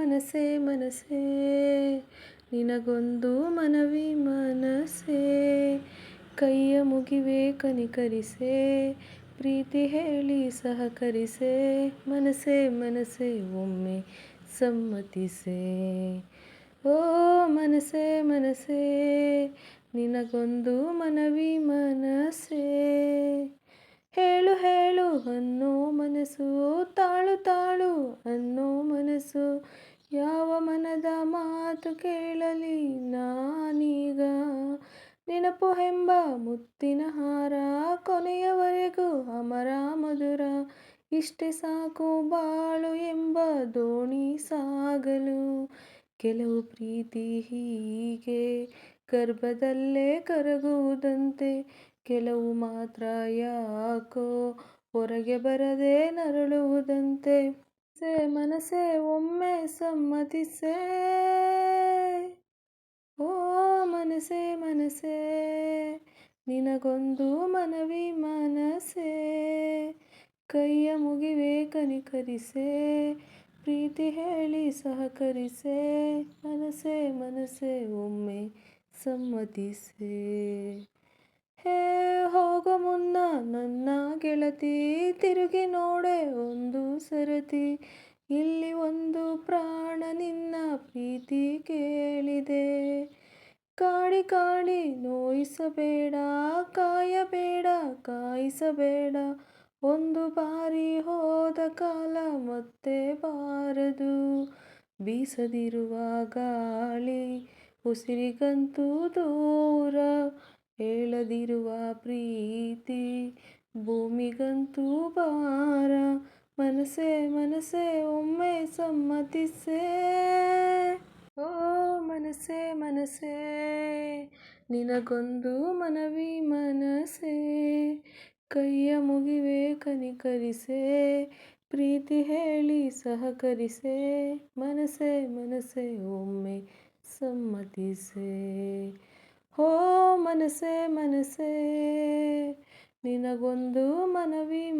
ಮನಸ್ಸೇ ಮನಸ್ಸೇ, ನಿನಗೊಂದು ಮನವಿ ಮನಸ್ಸೇ. ಕೈಯ ಮುಗಿವೆ ಕನಿಕರಿಸೆ, ಪ್ರೀತಿ ಹೇಳಿ ಸಹಕರಿಸೆ. ಮನಸ್ಸೇ ಮನಸ್ಸೇ, ಒಮ್ಮೆ ಸಮ್ಮತಿಸೆ. ಓ ಮನಸ್ಸೇ ಮನಸ್ಸೇ, ನಿನಗೊಂದು ಮನವಿ ಮನಸ್ಸೇ. ಹೇಳು ಹೇಳು, ಅನ್ನೋ ಮನಸ್ಸು ತಾಳು ತಾಳು, ಅನ್ನೋ ಮನಸ್ಸು ಯಾವ ಮನದ ಮಾತು ಕೇಳಲಿ ನಾನೀಗ? ನೆನಪು ಎಂಬ ಮುತ್ತಿನ ಹಾರ ಕೊನೆಯವರೆಗೂ ಅಮರ ಮಧುರ. ಇಷ್ಟೇ ಸಾಕು ಬಾಳು ಎಂಬ ದೋಣಿ ಸಾಗಲು. ಕೆಲವು ಪ್ರೀತಿ ಹೀಗೆ ಗರ್ಭದಲ್ಲೇ ಕರಗುವುದಂತೆ. ಕೆಲವು ಮಾತ್ರ ಯಾಕೋ ಹೊರಗೆ ಬರದೆ ನರಳುವುದಂತೆ. ಮನಸ್ಸೇ ಮನಸ್ಸೇ ಒಮ್ಮೆ ಸಮ್ಮತಿಸೆ. ಓ ಮನಸ್ಸೇ ಮನಸ್ಸೇ, ನಿನಗೊಂದು ಮನವಿ ಮನಸ್ಸೇ. ಕೈಯ ಮುಗಿವೆ, ಕನಿಕರಿಸೆ. ಪ್ರೀತಿ ಹೇಳಿ ಸಹಕರಿಸೆ. ಮನಸ್ಸೇ ಮನಸ್ಸೇ ಒಮ್ಮೆ ಸಮ್ಮತಿಸೆ. ಹೇ, ಹೋಗೋ ಮುನ್ನ ನನ್ನ ಗೆಳತಿ, ತಿರುಗಿ ನೋಡೆ ಒಂದು ಸರತಿ. ಇಲ್ಲಿ ಒಂದು ಪ್ರಾಣ ನಿನ್ನ ಪ್ರೀತಿ ಕೇಳಿದೆ. ಕಾಡಿ ಕಾಡಿ ನೋಯಿಸಬೇಡ, ಕಾಯಬೇಡ, ಕಾಯಿಸಬೇಡ. ಒಂದು ಬಾರಿ ಹೋದ ಕಾಲ ಮತ್ತೆ ಬಾರದು. ಬೀಸದಿರುವ ಗಾಳಿ, ಉಸಿರಿಗಂತೂ ದೂರ. ಹೇಳದಿರುವ ಪ್ರೀತಿ, ಭೂಮಿಗಂತೂ ಭಾರ, ಮನಸ್ಸೇ ಮನಸ್ಸೇ ಒಮ್ಮೆ ಸಮ್ಮತಿಸೆ. ಓ ಮನಸ್ಸೇ ಮನಸ್ಸೇ, ನಿನಗೊಂದು ಮನವಿ ಮನಸ್ಸೇ. ಕೈಯ ಮುಗಿವೆ ಕನಿಕರಿಸೆ, ಪ್ರೀತಿ ಹೇಳಿ ಸಹಕರಿಸೆ. ಮನಸ್ಸೇ ಮನಸ್ಸೇ ಒಮ್ಮೆ ಸಮ್ಮತಿಸೆ. ಹೋ ಮನಸ್ಸೇ ಮನಸ್ಸೇ. ನಿನಗೊಂದು ಮನವಿ